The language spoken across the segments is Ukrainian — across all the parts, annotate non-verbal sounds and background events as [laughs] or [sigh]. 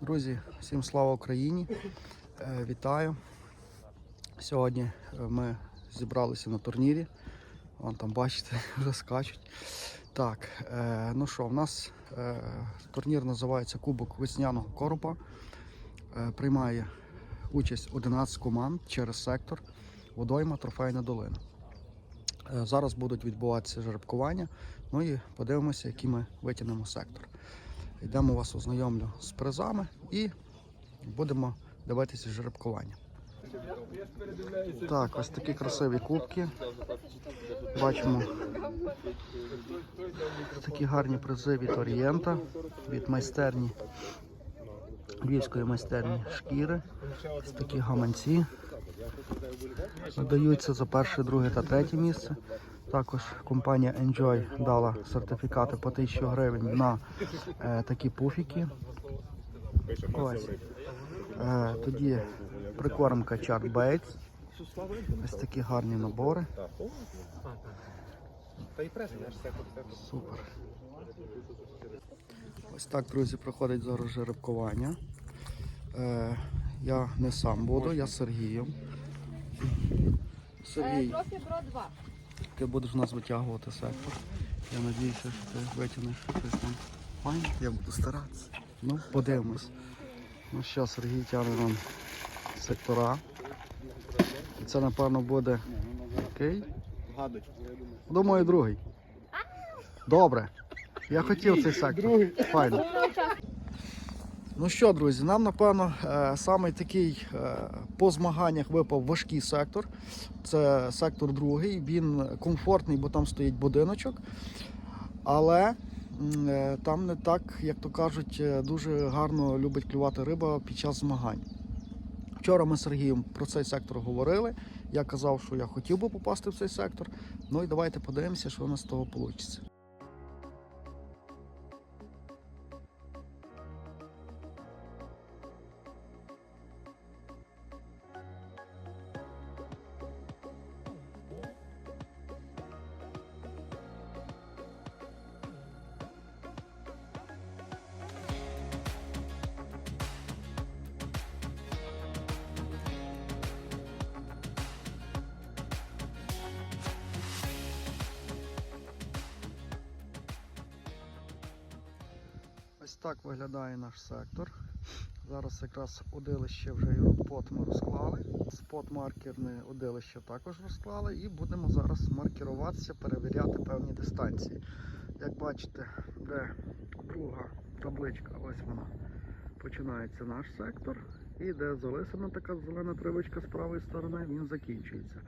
Друзі, всім слава Україні! Е, Вітаю! Сьогодні е, ми зібралися на турнірі. Вон там бачите, [laughs] вже скачуть. Так, е, ну що, в нас турнір називається Кубок Весняного Коропа. Приймає участь 11 команд через сектор Водойма Трофейна долина. Зараз будуть відбуватися жеребкування. Ну і подивимося, який ми витягнемо сектор. Йдемо вас ознайомлю з призами і будемо дивитися жеребкування. Так, ось такі красиві кубки. Бачимо такі гарні призи від Орієнта, від майстерні, львівської майстерні шкіри. Ось такі гаманці. Надаються за перше, друге та третє місце. Також компанія Enjoy дала сертифікати по 1000 гривень на е, такі пуфіки. Ось. Е, тоді прикормка Chart Baits. Ось такі гарні набори. Супер. Ось так, друзі, проходить зараз жеребкування. Е, я не сам буду, я з Сергієм. Сергій, Трофі Бро 2. Ти будеш нас витягувати сектор. Я сподіваюся, що ти витягнеш щось там. Файно, я буду старатися. Ну, подивимось. Ну що, Сергій тягне нам сектора. І це, напевно, буде який? Думаю, другий. Добре. Я хотів цей сектор. Файно. Ну що, друзі, нам напевно е, саме такий е, по змаганнях випав важкий сектор. Це сектор другий. Він комфортний, бо там стоїть будиночок. Але е, там не так, як то кажуть, дуже гарно любить клювати риба під час змагань. Вчора ми з Сергієм про цей сектор говорили. Я казав, що я хотів би попасти в цей сектор. Ну і давайте подивимося, що у нас з того вийде. Так виглядає наш сектор. Зараз якраз удилище вже і рудпот ми розклали. Спот маркерне удилище також розклали і будемо зараз маркеруватися, перевіряти певні дистанції. Як бачите, де друга табличка, ось вона. Починається наш сектор. І де залисана така зелена тривочка з правої сторони, він закінчується.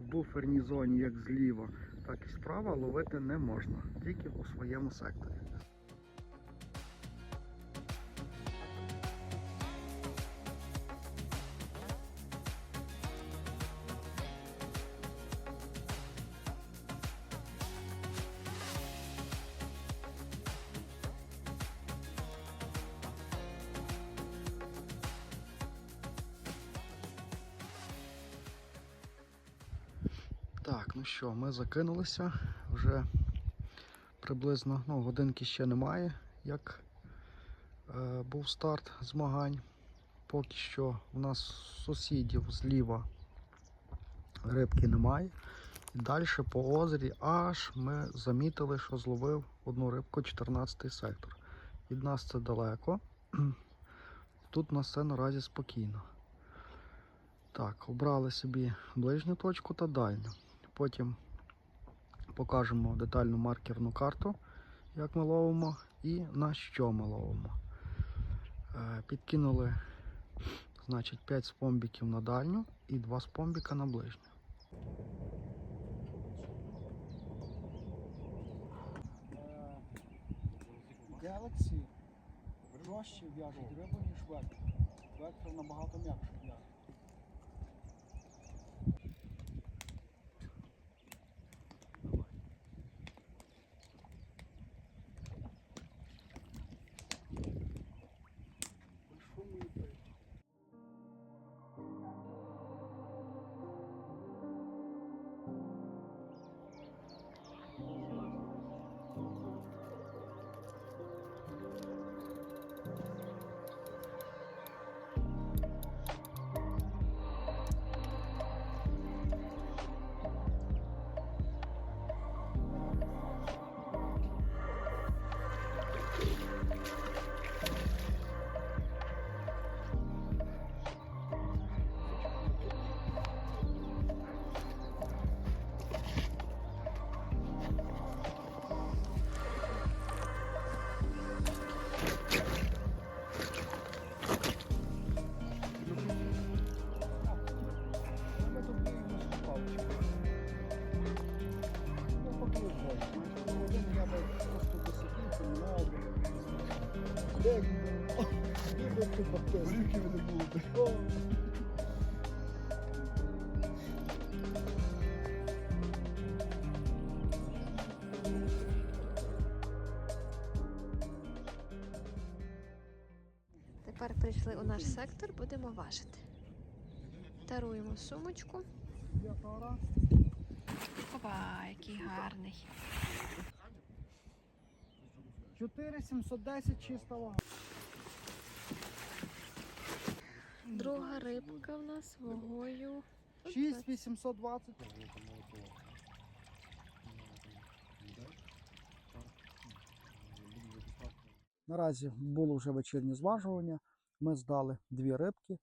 В буферній зоні, як зліва, так і справа, ловити не можна, тільки у своєму секторі. Ну що, ми закинулися. Вже приблизно ну, годинки ще немає, як е, був старт змагань. Поки що у нас сусідів зліва рибки немає. І далі по озері аж ми замітили, що зловив одну рибку 14 сектор. Від нас це далеко. [clears throat] Тут у нас все наразі спокійно. Так, обрали собі ближню точку та дальню. Потім покажемо детальну маркерну карту, як ми ловимо і на що ми ловимо. Е, Підкинули значить, 5 спомбіків на дальню і 2 спомбіка на ближню. Galaxy жорстче в'яжуть рибу, ніж вектор. Вектор набагато м'якше Горівки не було Тепер прийшли у наш сектор, будемо важити. Таруємо сумочку. Опа, який гарний. 4710 чиста вага. Друга рибка в нас вагою. 6820. Наразі було вже вечірнє зважування. Ми здали дві рибки.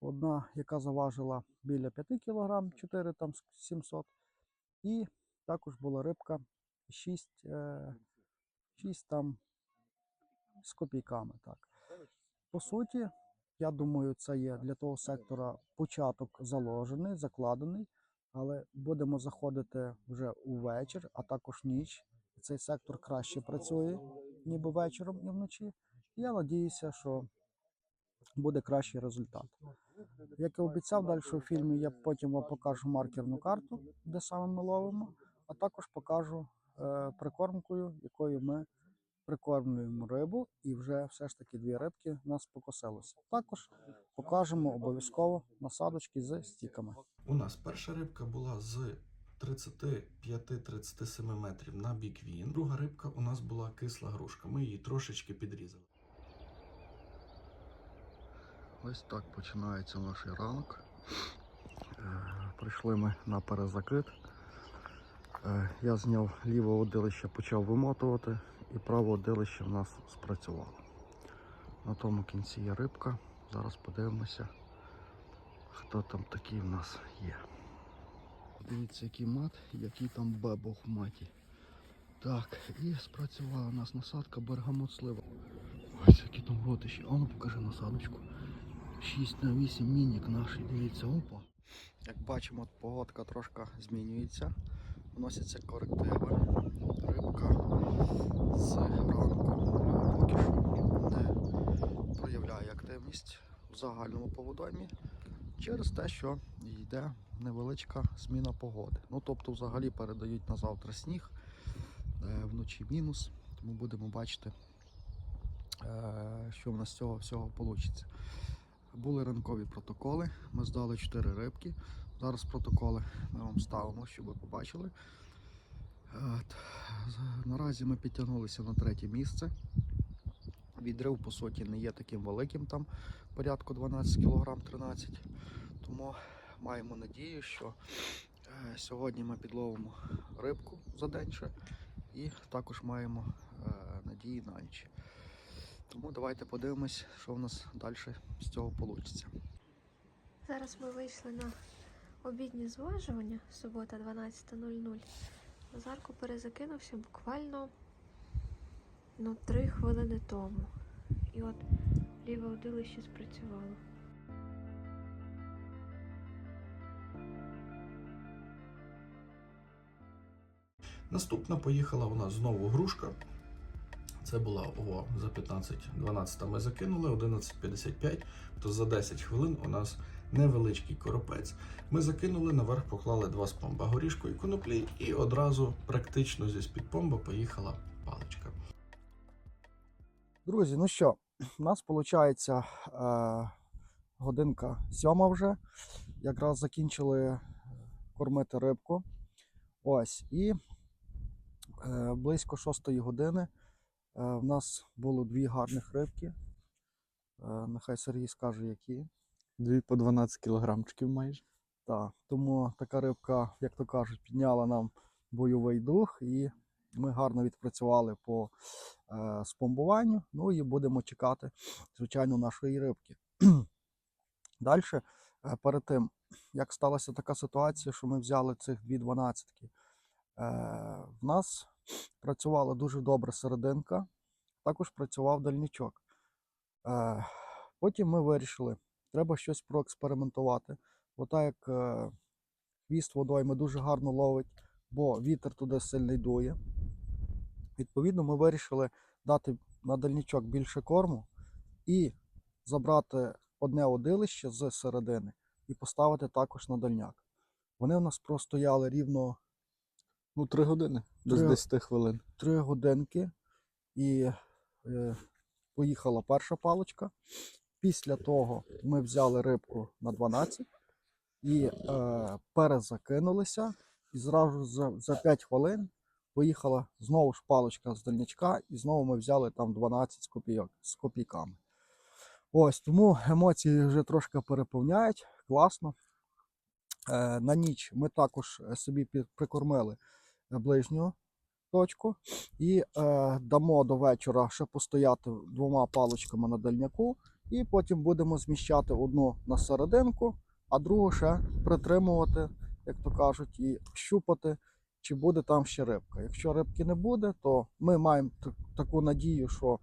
Одна, яка заважила біля 5 кг, 4 там 700. І також була рибка 6, е, 6 там з копійками. Так. По суті, я думаю, це є для того сектора початок заложений, закладений, але будемо заходити вже увечір, а також ніч. Цей сектор краще працює, ніби вечором і вночі. І я надіюся, що буде кращий результат. Як і обіцяв, далі у фільмі я потім вам покажу маркерну карту, де саме ми ловимо, а також покажу е, прикормкою, якою ми прикормлюємо рибу, і вже все ж таки дві рибки у нас покосилося. Також покажемо обов'язково насадочки з стіками. У нас перша рибка була з 35-37 метрів на бік він. Друга рибка у нас була кисла грушка. Ми її трошечки підрізали. Ось так починається наш ранок. Е, Прийшли ми на перезакид. Е, Я зняв ліве водилище, почав вимотувати, і праве водилище в нас спрацювало. На тому кінці є рибка. Зараз подивимося, хто там такий в нас є. Дивіться, який мат, який там бебох в маті. Так, і спрацювала у нас насадка бергамот слива. Ось які там ротищі. А ну покажи насадочку. 6 на 8 мінік наш, дивіться, опа. Як бачимо, погодка трошки змінюється. Вносяться корективи. З ранку поки що не проявляє активність в загальному поводомі через те, що йде невеличка зміна погоди. Ну тобто, взагалі передають на завтра сніг, е, вночі мінус. Тому будемо бачити, е, що в нас з цього всього вийде. Були ранкові протоколи. Ми здали 4 рибки. Зараз протоколи ми вам ставимо, щоб ви побачили. От. Наразі ми підтягнулися на третє місце. Відрив, по суті, не є таким великим, там порядку 12 кг 13 Тому маємо надію, що е, сьогодні ми підловимо рибку за день ще і також маємо е, надії на ніч. Тому давайте подивимось, що в нас далі з цього вийде. Зараз ми вийшли на обіднє зважування, субота 12.00. Назарко перезакинувся буквально ну, 3 хвилини тому. І от ліве удилище спрацювало. Наступна поїхала у нас знову грушка. Це була ого, за 15-12 ми закинули, 11.55, то за 10 хвилин у нас невеличкий коропець. Ми закинули, наверх поклали два спомба горішку і коноплі, і одразу практично зі з-під помба поїхала паличка. Друзі, ну що, у нас виходить е, годинка сьома вже. Якраз закінчили кормити рибку. Ось. І е, близько шостої години е, в нас було дві гарних рибки. Е, нехай Сергій скаже, які. Дві по 12 кілограмчиків майже. Так, тому така рибка, як то кажуть, підняла нам бойовий дух, і ми гарно відпрацювали по е, спомбуванню. Ну і будемо чекати, звичайно, нашої рибки. [clears throat] Далі, е, перед тим, як сталася така ситуація, що ми взяли цих дві дванадцятки, е, в нас працювала дуже добра серединка, також працював дальнічок. Е, потім ми вирішили, треба щось проекспериментувати. Бо так як е, хвіст водойми дуже гарно ловить, бо вітер туди сильний дує. Відповідно, ми вирішили дати на дальнічок більше корму і забрати одне удилище з середини і поставити також на дальняк. Вони у нас простояли рівно Ну, три години. Без Три- 10 хвилин. 3 годинки і е, поїхала перша паличка. Після того ми взяли рибку на 12 і е, перезакинулися. І зразу за, за 5 хвилин поїхала знову ж паличка з дальнячка, і знову ми взяли там 12 з, копійок, з копійками. Ось тому емоції вже трошки переповняють. Класно. Е, на ніч ми також собі прикормили ближню точку і е, дамо до вечора ще постояти двома паличками на дальняку, і потім будемо зміщати одну на серединку, а другу ще притримувати, як то кажуть, і щупати, чи буде там ще рибка. Якщо рибки не буде, то ми маємо таку надію, що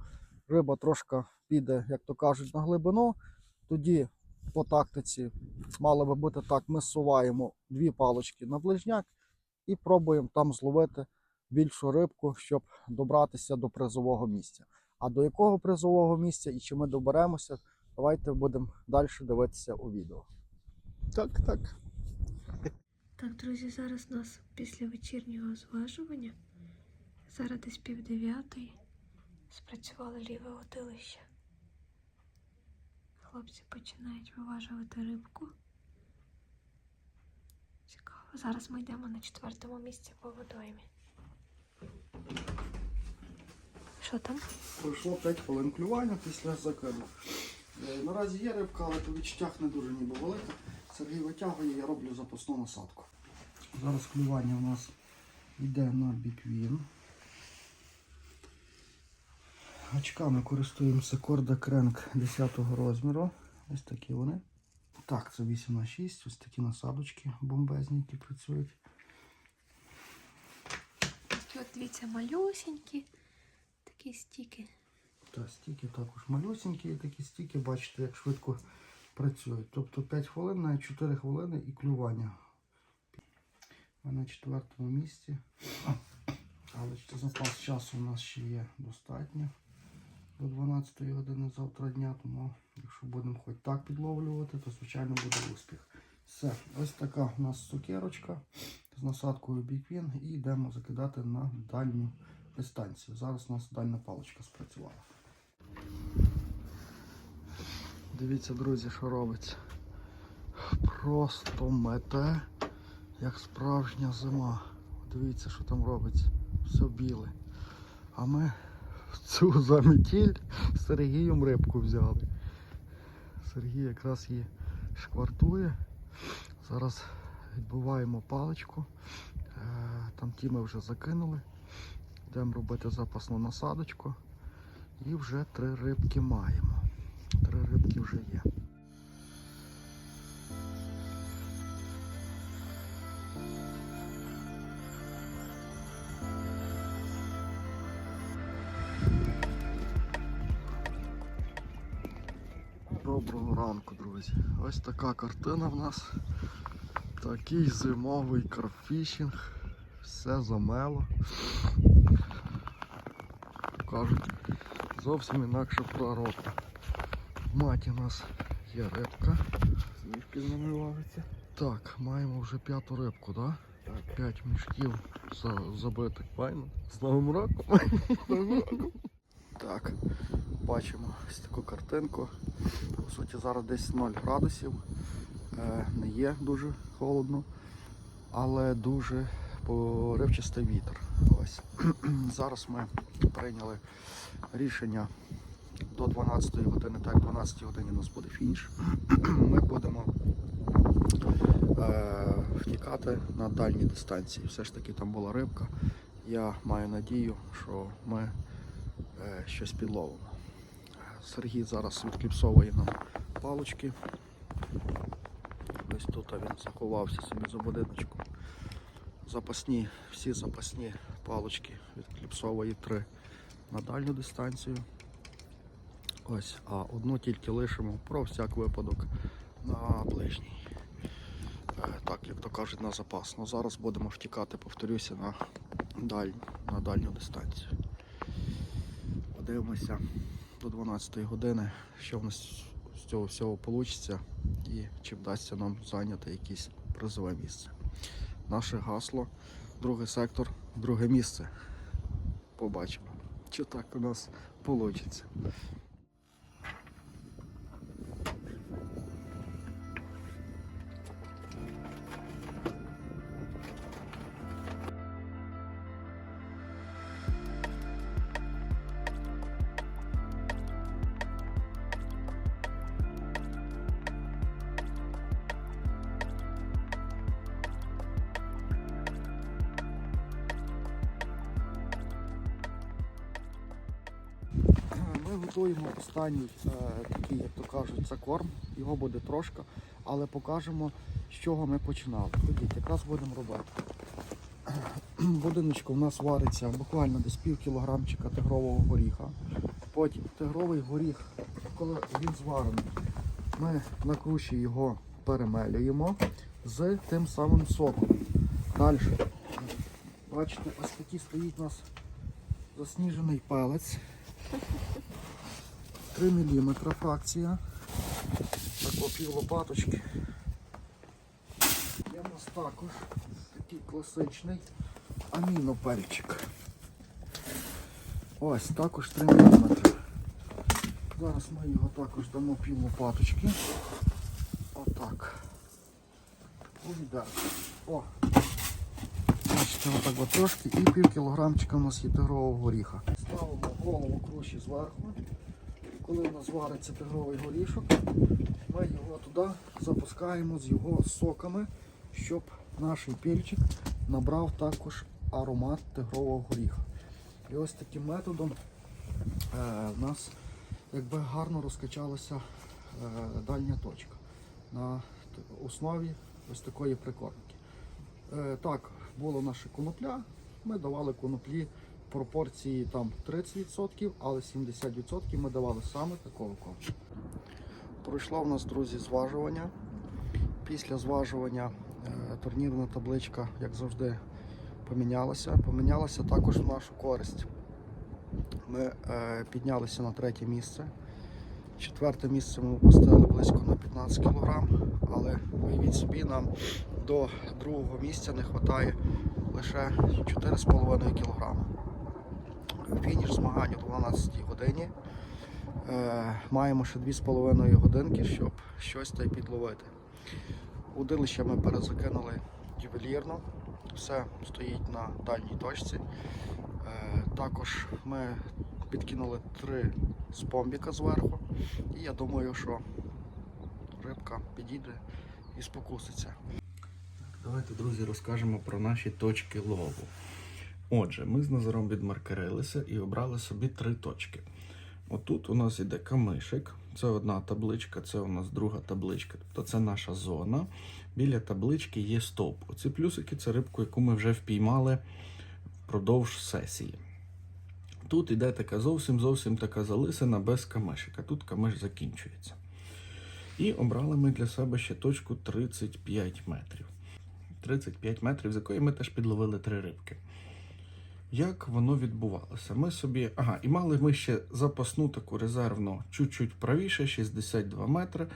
риба трошки піде, як то кажуть, на глибину. Тоді по тактиці мало би бути так: ми суваємо дві палички на ближняк і пробуємо там зловити більшу рибку, щоб добратися до призового місця. А до якого призового місця і чи ми доберемося, давайте будемо далі дивитися у відео. Так, так. Так, друзі, зараз у нас після вечірнього зважування. Зараз десь пів дев'ятої. Спрацювало ліве удилище. Хлопці починають виважувати рибку. Цікаво. Зараз ми йдемо на четвертому місці по водоймі. Що там? Пройшло 5 хвилин клювання після закиду. Е, Наразі є рибка, але по відчуттях не дуже ніби велика. Сергій витягує, я роблю запасну насадку. Зараз клювання у нас йде на біквін. Гачками користуємося корда кренк 10 розміру. Ось такі вони. Так, це 8 на 6 ось такі насадочки бомбезні, які працюють. От дивіться, малюсенькі. Такі стіки. Та стіки також малюсенькі, і такі стіки, бачите, як швидко працюють. Тобто 5 хвилин на 4 хвилини і клювання. Ми на четвертому місці. Але запас часу у нас ще є достатньо до 12 години завтра дня, тому якщо будемо хоч так підловлювати, то звичайно буде успіх. Все, ось така у нас цукерочка з насадкою біквін і йдемо закидати на дальню дистанцію. Зараз у нас дальня паличка спрацювала. Дивіться, друзі, що робиться. Просто мете, як справжня зима. Дивіться, що там робиться. Все біле. А ми в цю заметіль з Сергієм рибку взяли. Сергій якраз її шквартує. Зараз відбуваємо паличку. Е, Там ті ми вже закинули. Йдемо робити запасну насадочку. І вже три рибки маємо. Три рибки вже є. Доброго ранку, друзі. Ось така картина в нас. Такий зимовий карфішинг. Все замело. Кажуть, зовсім інакша пророка. В маті у нас є рибка. Сніжки з нами ловиться. Так, маємо вже п'яту рибку, так? Так. П'ять мішків за, забитих. Файно. З Новим роком. [laughs] так, бачимо ось таку картинку. По суті, зараз десь 0 градусів. Е, не є дуже холодно, але дуже поривчастий вітер. Ось. [clears throat] зараз ми прийняли рішення до 12-ї години, так, 12 годині у нас буде фініш. [clears throat] Ми будемо е, втікати на дальні дистанції. Все ж таки там була рибка. Я маю надію, що ми е, щось підловимо. Сергій зараз відкліпсовує нам палочки. Ось тут він заховався собі за будиночком. Запасні, всі запасні палочки відкліпсовує три на дальню дистанцію. Ось, а одну тільки лишимо про всяк випадок на ближній. Е, Так, як то кажуть, на запас. Ну зараз будемо втікати, повторюся, на дальню, на дальню дистанцію. Подивимося до 12 години, що в нас з цього всього вийде і чи вдасться нам зайняти якесь призове місце. Наше гасло, другий сектор, друге місце. Побачимо, чи так у нас вийде. Готуємо останній е, такий, як то кажуть, це корм. Його буде трошки, але покажемо, з чого ми починали. Ходіть, якраз будемо робити. [clears throat] В Будиночку в нас вариться буквально десь пів кілограмчика тигрового горіха. Потім тигровий горіх, коли він зварений, ми на круші його перемелюємо з тим самим соком. Далі. Бачите, ось такий стоїть у нас засніжений пелець. 3 мм фракція. Тако пів лопаточки. Є у нас також такий класичний аміноперчик. Ось також 3 мм. Зараз ми його також дамо пів лопаточки. Отак. О! Бачите, отак от трошки і пів кілограмчика у нас є тигрового горіха. Ставимо голову круші зверху. Коли у нас вариться тигровий горішок, ми його туди запускаємо з його соками, щоб наш пільчик набрав також аромат тигрового горіха. І ось таким методом е, в нас якби гарно розкачалася е, дальня точка на основі ось такої прикормки. Е, так, була наша конопля. Ми давали коноплі пропорції там 30%, але 70% ми давали саме такого корму. Пройшло в нас, друзі, зважування. Після зважування е, турнірна табличка, як завжди, помінялася. Помінялася також в нашу користь. Ми е, піднялися на третє місце. Четверте місце ми опустили близько на 15 кг, але уявіть собі, нам до другого місця не вистачає лише 4,5 кг. Фініш змагань о 12 годині. Е, маємо ще 2,5 годинки, щоб щось та й підловити. Удилище ми перезакинули ювелірно, все стоїть на дальній точці. Е, також ми підкинули три спомбіка зверху, і я думаю, що рибка підійде і спокуситься. Давайте, друзі, розкажемо про наші точки лову. Отже, ми з Назаром відмаркерилися і обрали собі три точки. Отут у нас іде камишик, це одна табличка, це у нас друга табличка, тобто це наша зона. Біля таблички є стовп. Оці плюсики це рибку, яку ми вже впіймали впродовж сесії. Тут іде така зовсім зовсім така залисина без камишика. Тут камиш закінчується. І обрали ми для себе ще точку 35 метрів. 35 метрів, з якої ми теж підловили три рибки. Як воно відбувалося? Ми собі. Ага, і мали ми ще запасну таку резервну чуть-чуть правіше, 62 метри,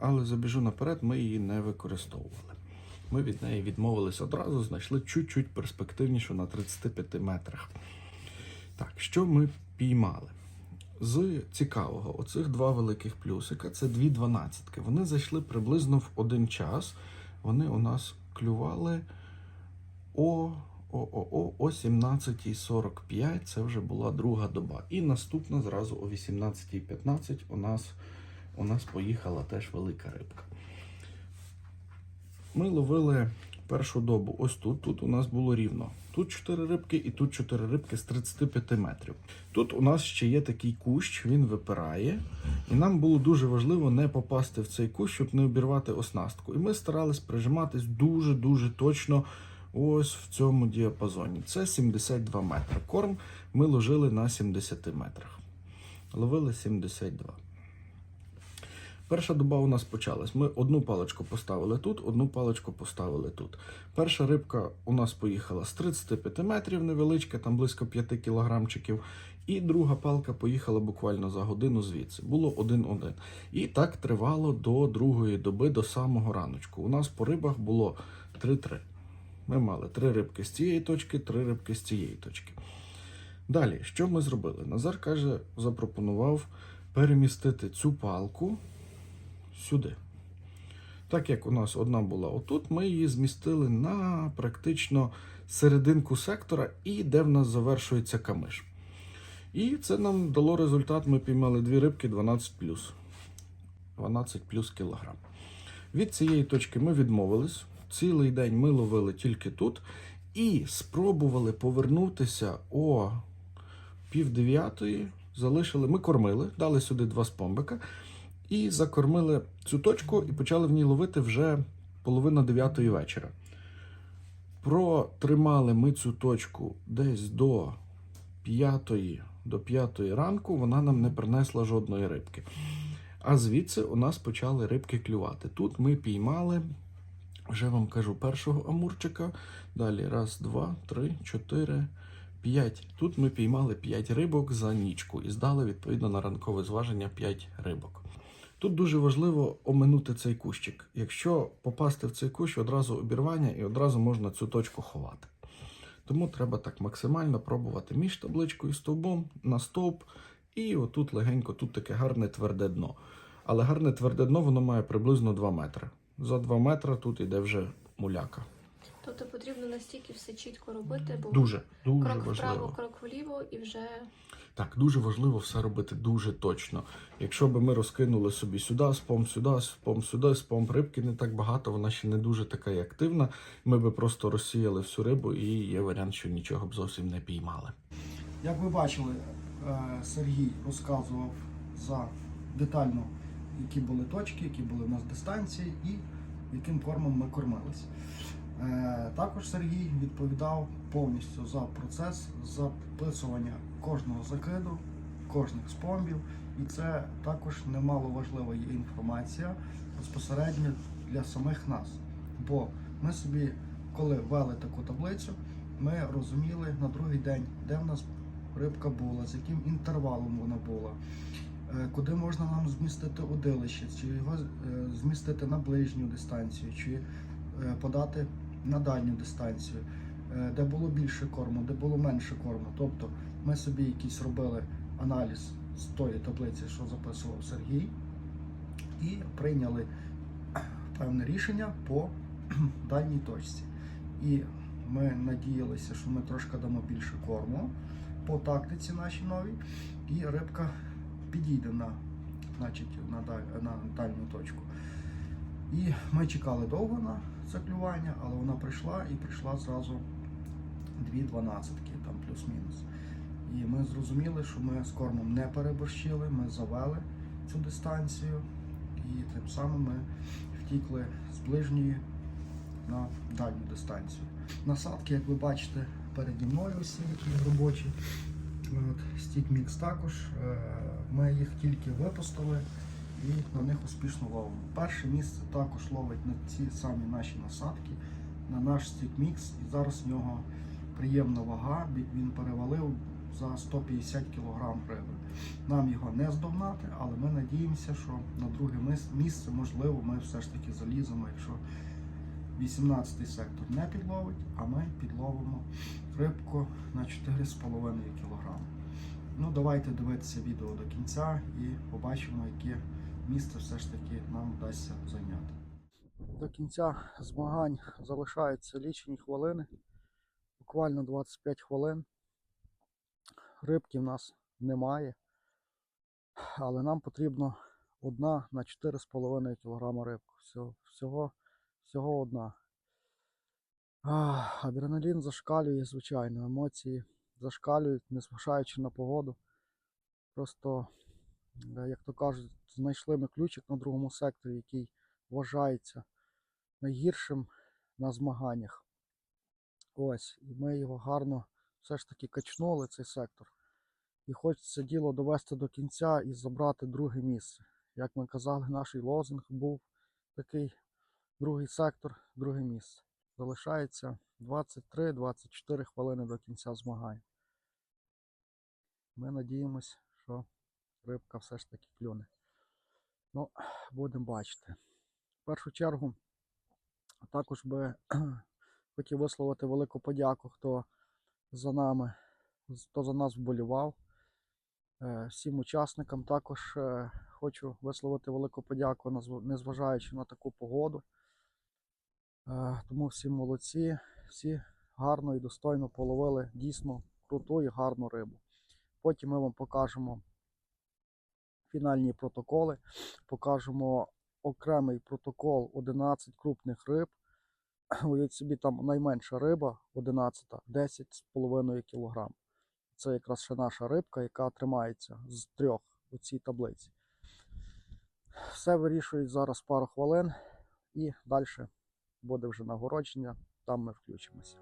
але забіжу наперед, ми її не використовували. Ми від неї відмовились одразу, знайшли чуть-чуть перспективнішу на 35 метрах. Так, що ми піймали? З цікавого, оцих два великих плюсика це дві дванадцятки. Вони зайшли приблизно в один час. Вони у нас клювали о, о, о, о, о 17.45. Це вже була друга доба. І наступна зразу о 18.15 у нас, у нас поїхала теж велика рибка. Ми ловили першу добу ось тут. Тут у нас було рівно. Тут 4 рибки і тут 4 рибки з 35 метрів. Тут у нас ще є такий кущ, він випирає. І нам було дуже важливо не попасти в цей кущ, щоб не обірвати оснастку. І ми старались прижиматись дуже-дуже точно ось в цьому діапазоні. Це 72 метри. Корм ми ложили на 70 метрах. Ловили 72. Перша доба у нас почалась. Ми одну паличку поставили тут, одну паличку поставили тут. Перша рибка у нас поїхала з 35 метрів, невеличка, там близько 5 кілограмчиків. І друга палка поїхала буквально за годину звідси. Було 1-1. І так тривало до другої доби, до самого раночку. У нас по рибах було 3-3. Ми мали три рибки з цієї точки, три рибки з цієї точки. Далі, що ми зробили? Назар каже, запропонував перемістити цю палку сюди. Так як у нас одна була отут, ми її змістили на практично серединку сектора і де в нас завершується камиш. І це нам дало результат. Ми піймали дві рибки 12 плюс. 12 плюс кілограм. Від цієї точки ми відмовились. Цілий день ми ловили тільки тут і спробували повернутися о пів. Залишили, ми кормили, дали сюди два спомбика і закормили цю точку і почали в ній ловити вже половина дев'ятої вечора. Протримали ми цю точку десь до п'ятої, до п'ятої ранку, вона нам не принесла жодної рибки. А звідси у нас почали рибки клювати. Тут ми піймали, вже вам кажу, першого амурчика. Далі раз, два, три, чотири, п'ять. Тут ми піймали п'ять рибок за нічку і здали відповідно на ранкове зваження 5 рибок. Тут дуже важливо оминути цей кущик. Якщо попасти в цей кущ, одразу обірвання і одразу можна цю точку ховати. Тому треба так максимально пробувати між табличкою і стовбом на стовп, і отут легенько, тут таке гарне тверде дно. Але гарне тверде дно воно має приблизно 2 метри. За 2 метри тут іде вже муляка. Тобто потрібно настільки все чітко робити, бо Дуже, дуже крок вправо, крок вліво і вже Так, дуже важливо все робити дуже точно. Якщо би ми розкинули собі сюди, спом сюди, спом сюди, спом рибки не так багато, вона ще не дуже така і активна. Ми би просто розсіяли всю рибу, і є варіант, що нічого б зовсім не піймали. Як ви бачили, е, Сергій розказував за детально, які були точки, які були у нас дистанції і яким кормом ми кормилися. Е, Також Сергій відповідав повністю за процес записування кожного закиду, кожних спомбів. І це також немало важлива є інформація безпосередньо для самих нас. Бо ми собі, коли ввели таку таблицю, ми розуміли на другий день, де в нас рибка була, з яким інтервалом вона була, куди можна нам змістити удилище, чи його е, змістити на ближню дистанцію, чи е, подати на дальню дистанцію, е, де було більше корму, де було менше корму. Тобто ми собі якийсь робили аналіз з тої таблиці, що записував Сергій, і прийняли певне рішення по [clears throat] дальній точці. І ми надіялися, що ми трошки дамо більше корму по тактиці нашій новій, і рибка підійде на, значить, на, даль- на дальню точку. І ми чекали довго на це але вона прийшла і прийшла зразу дві дванадцятки, там плюс-мінус. І ми зрозуміли, що ми з кормом не переборщили, ми завели цю дистанцію, і тим самим ми втікли з ближньої на дальню дистанцію. Насадки, як ви бачите, переді мною всі які робочі. Стік Мікс також. Ми їх тільки випустили і на них успішно ловимо. Перше місце також ловить на ці самі наші насадки, на наш стік Мікс. І зараз в нього приємна вага, він перевалив за 150 кг риби. Нам його не здогнати, але ми надіємося, що на друге місце, можливо, ми все ж таки заліземо, якщо 18-й сектор не підловить, а ми підловимо рибку на 4,5 кг. Ну, давайте дивитися відео до кінця і побачимо, яке місце все ж таки нам вдасться зайняти. До кінця змагань залишаються лічені хвилини, буквально 25 хвилин. Рибки в нас немає, але нам потрібно одна на 4,5 кг рибку. Всього, всього, одна. Адреналін зашкалює, звичайно, емоції зашкалюють, незважаючи на погоду. Просто, е, як то кажуть, знайшли ми ключик на другому секторі, який вважається найгіршим на змаганнях. Ось, і ми його гарно все ж таки качнули, цей сектор. І хочеться діло довести до кінця і забрати друге місце. Як ми казали, наш лозунг був такий другий сектор, друге місце. Залишається 23-24 хвилини до кінця змагань. ми надіємось, що рибка все ж таки клюне. Ну, будемо бачити. В першу чергу також би [clears throat] хотів висловити велику подяку, хто за нами, хто за нас вболівав. Е, Всім учасникам також е, хочу висловити велику подяку, незважаючи на таку погоду. Е, Тому всі молодці, всі гарно і достойно половили дійсно круту і гарну рибу. Потім ми вам покажемо фінальні протоколи, покажемо окремий протокол 11 крупних риб. [clears throat] Уявіть собі, там найменша риба 11, 10,5 кг. Це якраз ще наша рибка, яка тримається з трьох у цій таблиці. Все вирішують зараз пару хвилин і далі буде вже нагородження, там ми включимося.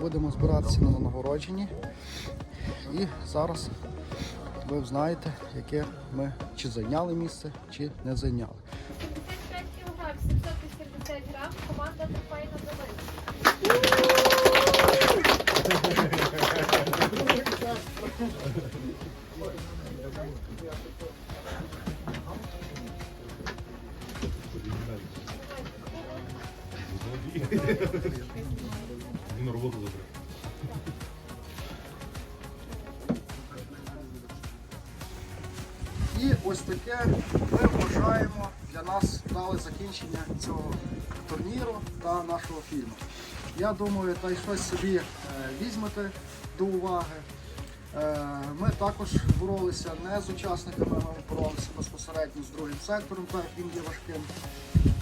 Будемо збиратися на нагородженні. І зараз ви знаєте, яке ми чи зайняли місце, чи не зайняли. Я думаю, та й щось собі е, візьмете до уваги. Е, Ми також боролися не з учасниками, ми боролися безпосередньо з другим сектором, так як він є важким.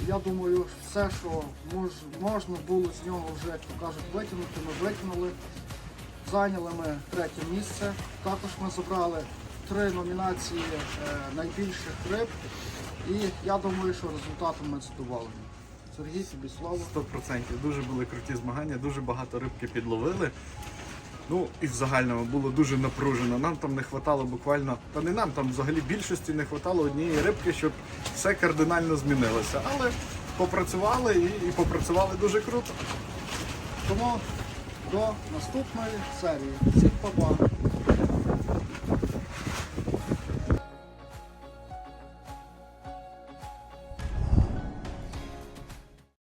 Я думаю, все, що мож, можна було з нього вже, як то кажуть, витягнути, ми витягнули. Зайняли ми третє місце. Також ми забрали три номінації е, найбільших риб. І я думаю, що результатом ми задоволені. Сергій, тобі слово. 100%. Дуже були круті змагання, дуже багато рибки підловили. Ну і в загальному було дуже напружено. Нам там не вистачало буквально, та не нам, там взагалі більшості не вистачало однієї рибки, щоб все кардинально змінилося. Але попрацювали і, і попрацювали дуже круто. Тому до наступної серії. Всіх па-па.